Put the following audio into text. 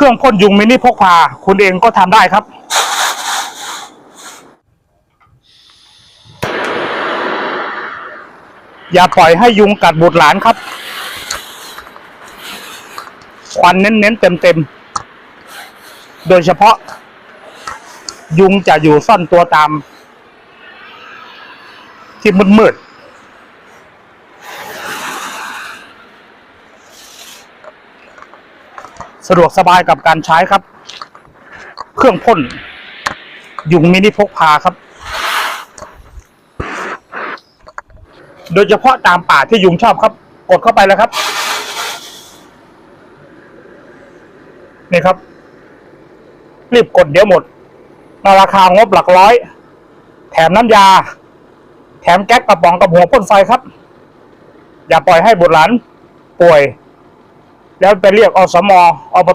เครื่องพ่นยุงมินิพกพา คุณเองก็ทำได้ครับ อย่าปล่อยให้ยุงกัดบุตรหลานครับ ควันเน้นๆเต็มๆ โดยเฉพาะ ยุงจะอยู่ซ่อนตัวตาม ที่มืดๆ สะดวกสบายกับการใช้ครับ เครื่องพ่นยุงมินิพกพาครับ โดยเฉพาะตามป่าที่ยุงชอบครับ กดเข้าไปแล้วครับ นี่ครับ รีบกดเดี๋ยวหมดราคางบหลักร้อย แถมน้ำยา แถมแก๊กกระป๋องกับหัวพ่นไฟครับ อย่าปล่อยให้บุตรหลานป่วย แล้วไปเรียกอสมอบ